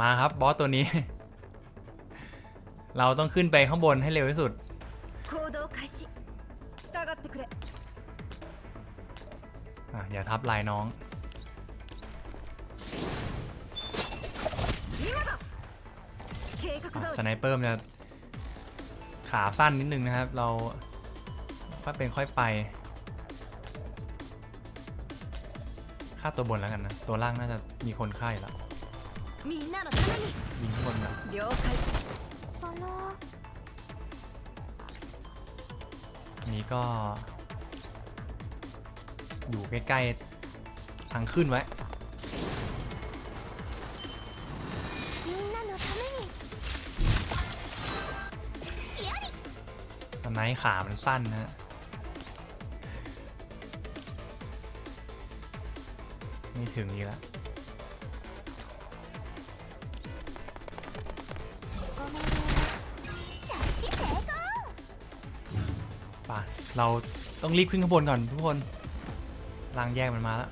มาครับบอสตัวนี้ เราต้องขึ้นไปข้างบนให้เร็วที่สุดอย่าทับลายน้อง สไนเปอร์จะขาสั้นนิดนึงนะครับ เราค่อเป็นค่อยไปฆ่าตัวบนแล้วกันนะ ตัวล่างน่าจะมีคนไข้แล้ว みんなのために ยิงข้างบนนะ 了解その อันนี้ก็ อยู่ใกล้ๆทางขึ้นไว้ みんなのために ตอนนี้ขามันสั้นนะฮะไม่ถึงอีกแล้ว ะเราต้องรีบขึ้นข้างบนก่อนทุกคนรางแยกมันมาแล้ว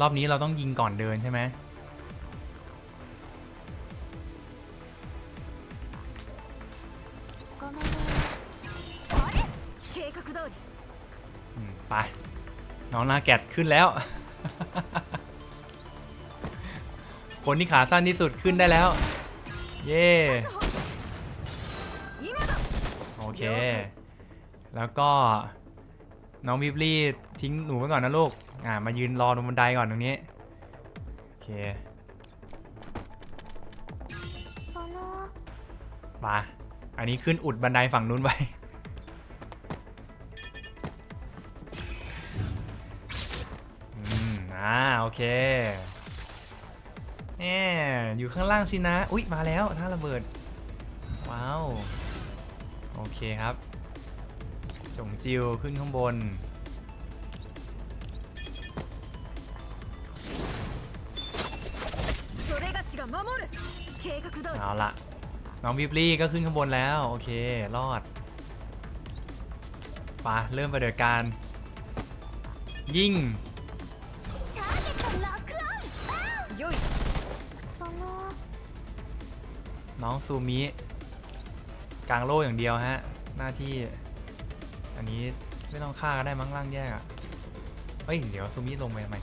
รอบนี้เราต้องยิงก่อนเดินใช่ไหมไป น้องนาแกดขึ้นแล้ว คนที่ขาสั้นที่สุดขึ้นได้แล้ว เย่โอเค แล้วก็น้องบิบลี่ทิ้งหนูไปก่อนนะลูก อ่า มายืนรอตรงบันไดก่อนตรงนี้ โอเคมาอันนี้ขึ้นอุดบันไดฝั่งนู้นไว้ อืม อ่า โอเค แหมอยู่ข้างล่างสินะ อุ๊ย มาแล้วท่าระเบิด ว้าว โอเคครับจงจิวขึ้นข้างบน เอาละน้องบิบลี่ก็ขึ้นข้างบนแล้ว โอเค รอดไปเริ่มปฏิบัติการ ยิง น้องซูมิกลางโล่อย่างเดียวฮะ หน้าที่ อันนี้ไม่ต้องฆ่าก็ได้มั้งล่างแยกอะเฮ้ย เดี๋ยวซูมิลงไปทำไม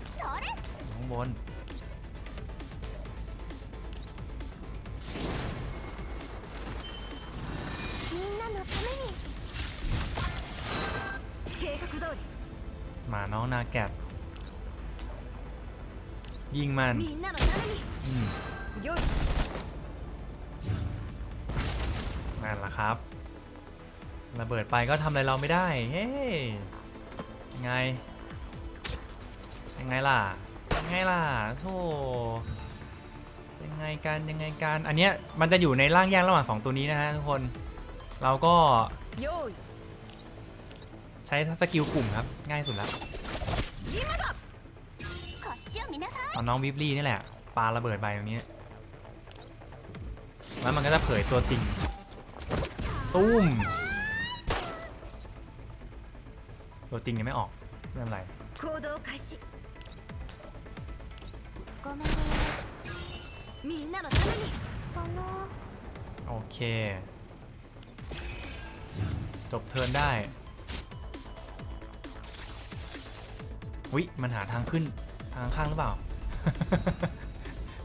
ข้างบนมาน้องนาแกดยิงมัน นั่นแหละครับ ระเบิดไปก็ทำอะไรเราไม่ได้ เฮ้ยยังไง ยังไงล่ะ ยังไงล่ะโธ่ยังไงการยังไงการอันเนี้ยมันจะอยู่ในร่างแยกระหว่างสองตัวนี้นะฮะทุกคน เราก็ใช้สกิลกลุ่มครับ ง่ายสุดแล้วเอาน้องวิบลี่นี่แหละปาระเบิดไปตรงนี้ แล้วมันก็จะเผยตัวจริง ตุ้ม ตัวจริงยังไม่ออกไม่เป็นไร 行動開始ごめんねみんなのためにその โอเค จบเทิร์นได้ วิมันหาทางขึ้นทางข้างหรือเปล่า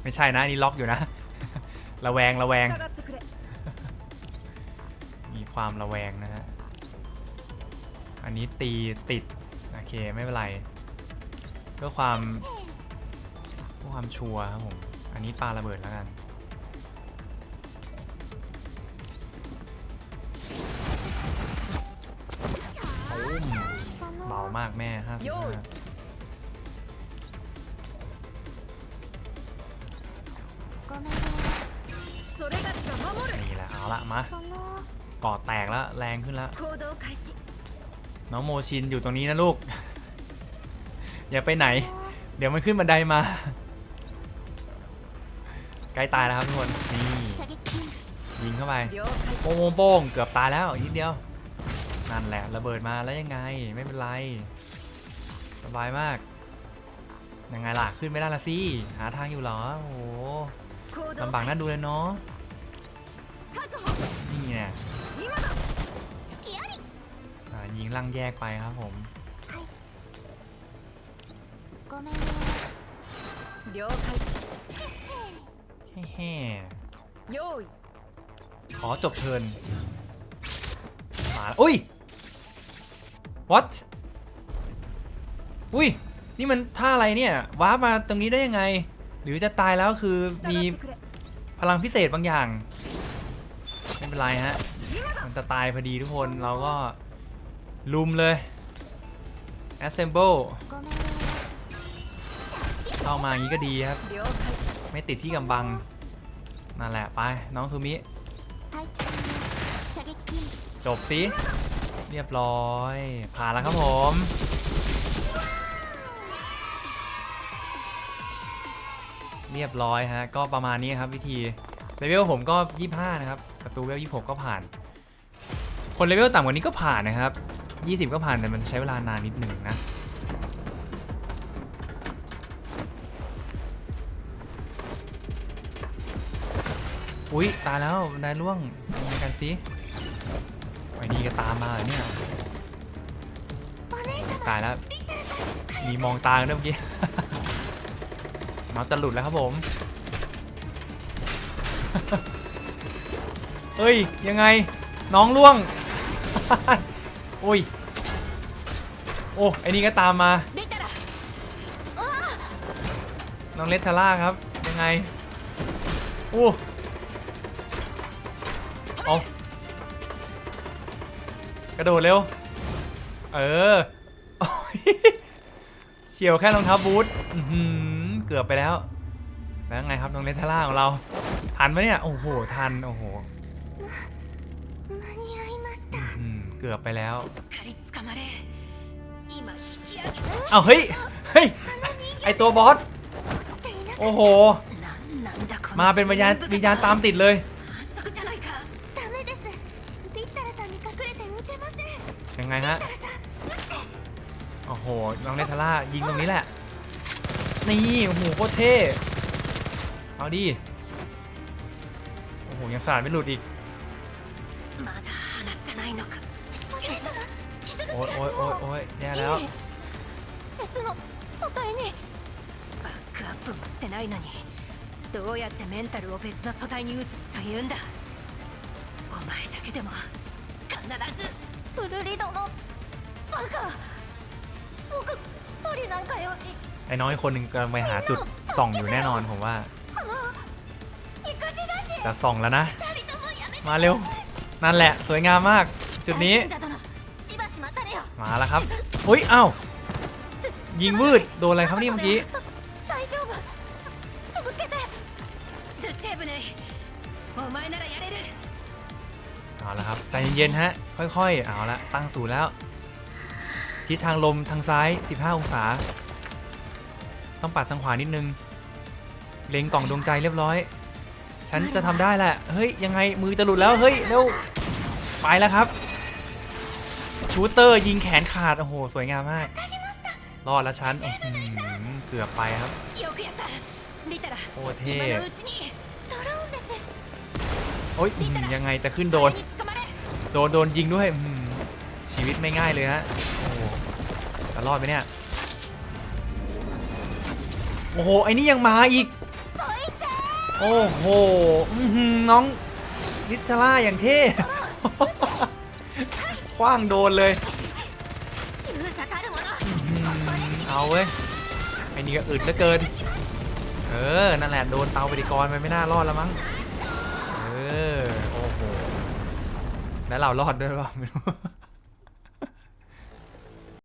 ไม่ใช่นะอันนี่ล็อกอยู่นะ ระแวงระแวง 従ってくれ มี ความระแวงนะฮะ อันนี้ตีติด โอเค ไม่เป็นไร เพื่อความเพื่อความชัวร์ครับผม อันนี้ปลาระเบิดแล้วกันเบามากแม่ฮะนี่แหละเอาละมา ก่อแตกแล้วแรงขึ้นแล้ว น้องโมชินอยู่ตรงนี้นะลูก อย่าไปไหน เดี๋ยวมันขึ้นบันไดมา ใกล้ตายแล้วครับทุกคนนี่ยิงเข้าไปโป้งโป้งเกือบตายแล้วนิดเดียว นั่นแหละระเบิดมาแล้วยังไงไม่เป็นไร สบายมากยังไงล่ะขึ้นไม่ได้ละสิหาทางอยู่หรอโอ้โหลำบากน่าดูเลยเนาะนี่เนี่ย ยิงลังแยกไปครับผม ごめんね了解 แฮ่ 用意 ๆขอจบเทิร์นมาแล้วอุ้ย what อุ้ย นี่มันท่าอะไรเนี่ย ว้าร์ปมาตรงนี้ได้ยังไง หรือจะตายแล้วคือ 従 มี ってくれ พลังพิเศษบางอย่าง ไม่เป็นไรฮะ มันจะตายพอดีทุกคนเราก็ ลุมเลย assemble เข้ามาอย่างนี้ก็ดีครับ ไม่ติดที่กำบังนั่นแหละไป น้องซูมิ จบสิเรียบร้อย ผ่านแล้วครับผม เรียบร้อยฮะ ก็ประมาณนี้ครับวิธีเลเวลผมก็ 25 นะครับ ประตูเลเวล26 ก็ผ่าน คนเลเวลต่ำกว่านี้ก็ผ่านนะครับ 20 ก็ผ่านแต่มันใช้เวลานานนิดหนึ่งนะอุ้ยตายแล้วนายล่วงยิงกันสิไอ้นี่ก็ตามมาเนี่ยตายแล้วมีมองตาเมื่อกี้มาตะหลุดแล้วครับผมเฮ้ยยังไงน้องล่วง โอ้ย โอ้ไอ้นี่ก็ตามมา น้องเลทาร่าครับ ยังไง โอ้เอากระโดดเร็ว เออ เฉียวแค่รองเท้าบูทเกือบไปแล้ว แล้วไงครับน้องเลทาร่าของเรา ทันไหมเนี่ย โอ้โห ทัน โอ้โหือบไปแล้ว เอาเฮ้ย เฮ้ย ไอตัวบอส โอ้โห มาเป็นวิญญาณวิญญาณตามติดเลย ยังไงฮะ โอ้โห น้องเนทาร่ายิงตรงนี้แหละ นี่ โอ้โห โคตรเท่ เอาดิ โอ้โห ยังสาดไม่หลุดอีก อ้ยโอ้ยโอ้ยโอ้ยแย่แล้ว 別の外へにバックアップもしてないのにどうやってメンタルを別の素体に移すというんだお前だけでも必ずウルリ殿バカ僕鳥なんかより ไอ้น้อยคนหนึ่งกำลังไปหาจุดส่องอยู่แน่นอนผมว่า この育児だし จะส่องแล้วนะ 二人ともやめて มาเร็ว นั่นแหละ สวยงามมาก จุดนี้ 大賢者殿しばし待たれよ มาแล้วครับอุ้ยเอ้ายิงวืดโดนอะไรครับนี่เมื่อกี้เอาละครับใจเย็นๆฮะค่อยๆเอาละตั้งศูนย์แล้วทิศทางลมทางซ้าย 15 องศา ต้องปัดทางขวานิดนึง เล็งกล่องดวงใจเรียบร้อย ฉันจะทำได้แหละ เฮ้ย ยังไงมือจะหลุดแล้ว เฮ้ย เร็ว ไปแล้วครับ ชูเตอร์ยิงแขนขาด โอ้โห สวยงามมาก รอดละชั้นเกือบไปครับโอ้เท่โอ้ยยังไงแต่ขึ้นโดน โดน โดนยิงด้วยชีวิตไม่ง่ายเลยฮะโอ้จะรอดไหมเนี่ย โอ้โห ไอ้นี่ยังมาอีก โอ้โหน้องนิทล่าอย่างเท่ คว้างโดนเลย เอาเว้ย ไอ้นี่ก็อึดเหลือเกิน เออ นั่นแหละ โดนเตาปฏิกรณ์ไปไม่น่ารอดแล้วมั้ง เออ โอ้โห แล้วเรารอดด้วยป่ะไม่รู้